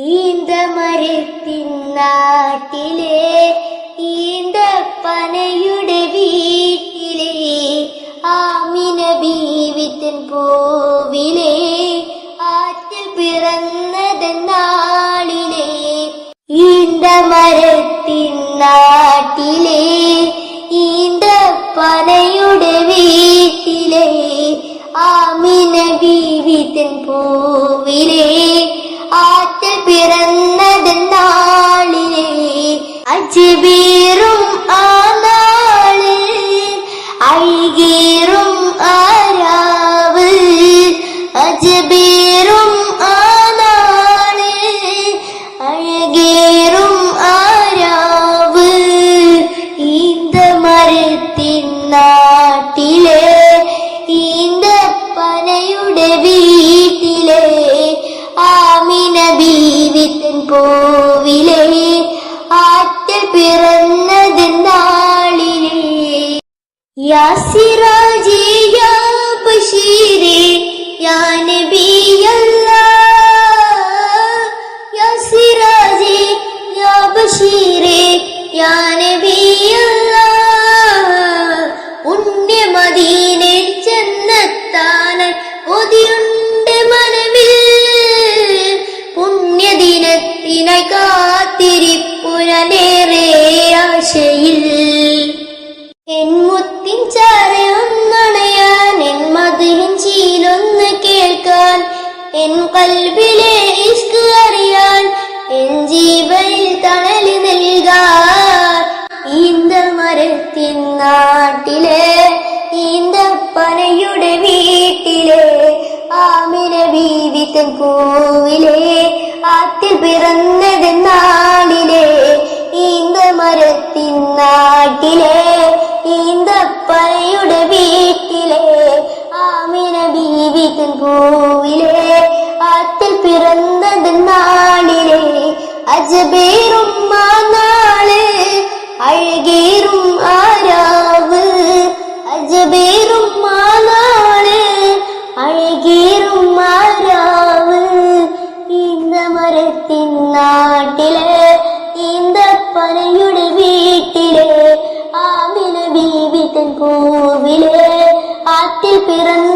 ഈന്തമരത്തിൻ നാട്ടിലെ ഈന്തപ്പനയുടെ വീട്ടിലെ ആമിന ബീവിത്തൻ പൂവിലെ ആറ്റിൽ പിറന്നതെന്നാളിലെ ഈന്തമരത്തിനാട്ടിലെ ഈന്തപ്പനയുടെ വീട്ടിലെ ആമിന ബീവിത്തൻ പൂവിലെ അജ്ബീറും ആ നാളിൽ അഴികേറും ആരാവ് അജബീറും ആ നാളിൽ അഴകേറും ആരാവ് ഈന്തമരത്തിൻ നാട്ടിലെ ഈന്തപ്പനയുടെ വീട്ടിലെ ആമിന ബീവിത്തൻ പൂവിലെ ആറ്റൽ നാളിലേ യാ സിറാജി യാ ബഷീരേ ചാരയൊന്നണയാൻ എൻ ചീലൊന്ന് കേൾക്കാൻ. എൻ കൽബിലെ ഇഷ്ക് അറിയാൻ എൻ ജീവനിൽ തണൽ നൽകാൻ. ഈന്തമരത്തിൻ നാട്ടിലെ ഈന്തപ്പനയുടെ വീട്ടിലെ ആമിന ബീവിത്തൻ പൂവിലെ ആറ്റിൽ പിറന്നതെന്നാളിലെ ബീവിത്തൻ പൂവിലെ ആറ്റിൽ പിറന്നതെന്നാളിലെ അജബേറും ആ നാൾ അഴകേറും ആരാവ് അജബേറും ആ നാൾ അഴകേറും ആരാവ് ഈന്തമരത്തിൻ നാട്ടിലെ ഈന്തപ്പനയുടെ വീട്ടിലെ ആമിന ബീവിത്തൻ പൂവിലെ ആറ്റിൽ പിറന്ന